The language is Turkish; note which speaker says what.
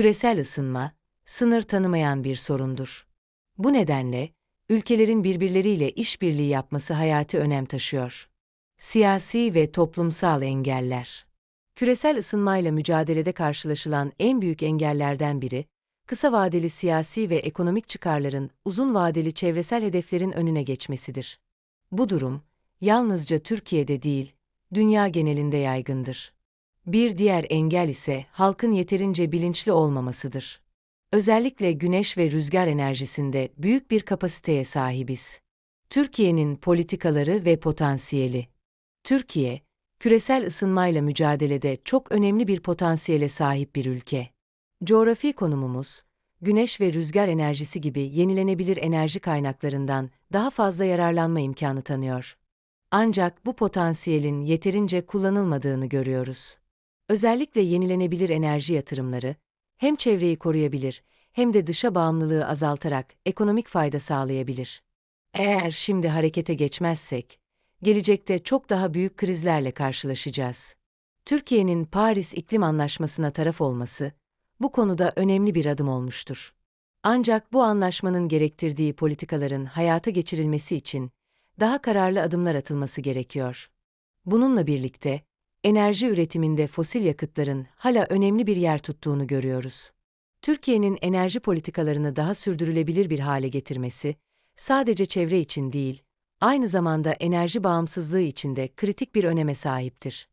Speaker 1: Küresel ısınma, sınır tanımayan bir sorundur. Bu nedenle, ülkelerin birbirleriyle işbirliği yapması hayati önem taşıyor. Siyasi ve toplumsal engeller Küresel ısınmayla mücadelede karşılaşılan en büyük engellerden biri, kısa vadeli siyasi ve ekonomik çıkarların uzun vadeli çevresel hedeflerin önüne geçmesidir. Bu durum, yalnızca Türkiye'de değil, dünya genelinde yaygındır. Bir diğer engel ise halkın yeterince bilinçli olmamasıdır. Özellikle güneş ve rüzgar enerjisinde büyük bir kapasiteye sahibiz. Türkiye'nin politikaları ve potansiyeli. Türkiye, küresel ısınmayla mücadelede çok önemli bir potansiyele sahip bir ülke. Coğrafi konumumuz, güneş ve rüzgar enerjisi gibi yenilenebilir enerji kaynaklarından daha fazla yararlanma imkanı tanıyor. Ancak bu potansiyelin yeterince kullanılmadığını görüyoruz. Özellikle yenilenebilir enerji yatırımları, hem çevreyi koruyabilir hem de dışa bağımlılığı azaltarak ekonomik fayda sağlayabilir. Eğer şimdi harekete geçmezsek, gelecekte çok daha büyük krizlerle karşılaşacağız. Türkiye'nin Paris İklim Anlaşması'na taraf olması, bu konuda önemli bir adım olmuştur. Ancak bu anlaşmanın gerektirdiği politikaların hayata geçirilmesi için daha kararlı adımlar atılması gerekiyor. Bununla birlikte, enerji üretiminde fosil yakıtların hala önemli bir yer tuttuğunu görüyoruz. Türkiye'nin enerji politikalarını daha sürdürülebilir bir hale getirmesi, sadece çevre için değil, aynı zamanda enerji bağımsızlığı için de kritik bir öneme sahiptir.